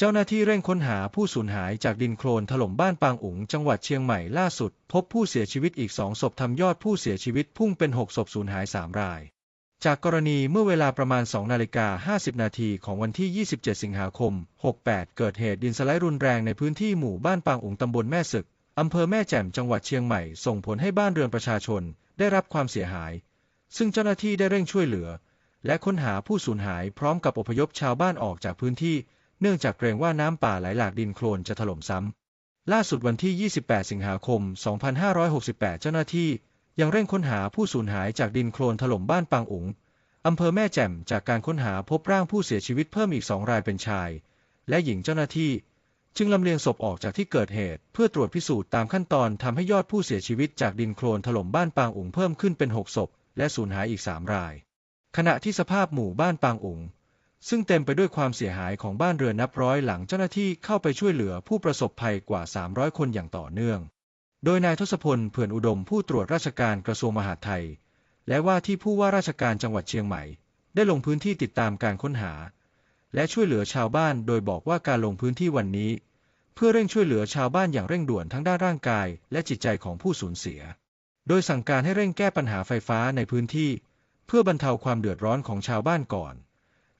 เจ้าหน้าที่เร่งค้นหาผู้สูญหายจากดินโคลนถล่มบ้านปางอุ๋งจังหวัดเชียงใหม่ล่าสุด พบผู้เสียชีวิตอีกสองศพทำยอดผู้เสียชีวิตพุ่งเป็น 6 ศพสูญหาย 3 ราย จากกรณีเมื่อเวลาประมาณ 2 นาฬิกา 50 นาทีของวันที่ 27 สิงหาคม 68 เกิดเหตุดินสไลด์รุนแรงในพื้นที่หมู่บ้านปางอุ๋งตำบลแม่ศึกอำเภอแม่แจ่มจังหวัดเชียงใหม่ส่งผลให้บ้านเรือนประชาชนได้รับความเสียหาย ซึ่งเจ้าหน้าที่ได้เร่งช่วยเหลือ และค้นหาผู้สูญหายพร้อมกับอพยพชาวบ้านออกจากพื้นที่ เนื่องจากเกรงว่าน้ำป่าไหลหลากดินโคลนจะถล่มซ้ำ ล่าสุดวันที่ 28 สิงหาคม 2568 เจ้าหน้าที่ ยังเร่งค้นหาผู้สูญหายจากดินโคลนถล่มบ้านปางอุ๋งอำเภอแม่แจ่มจากการค้นหาพบร่างผู้เสียชีวิตเพิ่มอีกสองรายเป็นชาย และหญิงเจ้าหน้าที่ จึงลำเลียงศพออกจากที่เกิดเหตุ เพื่อตรวจพิสูจน์ตามขั้นตอนทำให้ยอดผู้เสียชีวิตจากดินโคลนถล่มบ้านปางอุ๋งเพิ่มขึ้นเป็น 6 ศพ และสูญหายอีก 3 ราย ขณะที่สภาพหมู่บ้านปางอุ๋ง ซึ่งเต็มไปด้วยความเสียหายของบ้านเรือนนับร้อยหลังเจ้าหน้าที่เข้าไปช่วยเหลือผู้ประสบภัยกว่า 300 คนอย่างต่อเนื่อง โดยนายทศพลเผื่อนอุดมผู้ตรวจราชการกระทรวงมหาดไทย และว่าที่ผู้ว่าราชการจังหวัดเชียงใหม่ ได้ลงพื้นที่ติดตามการค้นหา และช่วยเหลือชาวบ้านโดยบอกว่าการลงพื้นที่วันนี้ เพื่อเร่งช่วยเหลือชาวบ้านอย่างเร่งด่วนทั้งด้านร่างกาย และจิตใจของผู้สูญเสีย โดยสั่งการให้เร่งแก้ปัญหาไฟฟ้าในพื้นที่ เพื่อบรรเทาความเดือดร้อนของชาวบ้านก่อน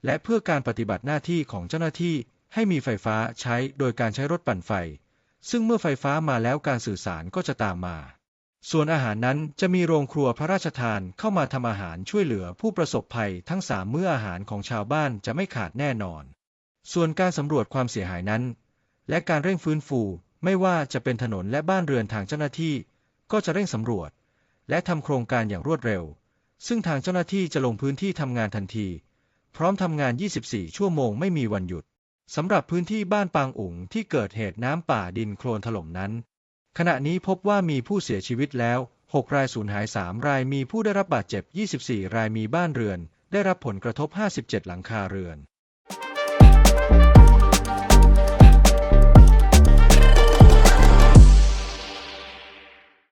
และเพื่อการปฏิบัติหน้าที่ของเจ้าหน้าที่ให้มีไฟฟ้าใช้โดยการใช้รถปั่นไฟ ซึ่งเมื่อไฟฟ้ามาแล้วการสื่อสารก็จะตามมา ส่วนอาหารนั้นจะมีโรงครัวพระราชทานเข้ามาทำอาหารช่วยเหลือผู้ประสบภัยทั้งสามมื้ออาหารของชาวบ้านจะไม่ขาดแน่นอน ส่วนการสำรวจความเสียหายนั้น และการเร่งฟื้นฟูไม่ว่าจะเป็นถนนและบ้านเรือนทางเจ้าหน้าที่ ก็จะเร่งสำรวจ และทำโครงการอย่างรวดเร็ว ซึ่งทางเจ้าหน้าที่จะลงพื้นที่ทำงานทันที พร้อมทำงาน 24 ชั่วโมงไม่มีวันหยุด สำหรับพื้นที่บ้านปางอุ๋งที่เกิดเหตุน้ำป่าดินโคลนถล่มนั้น ขณะนี้พบว่ามีผู้เสียชีวิตแล้ว 6 รายสูญหาย 3 รายมีผู้ได้รับบาดเจ็บ 24 รายมีบ้านเรือน ได้รับผลกระทบ 57 หลังคาเรือน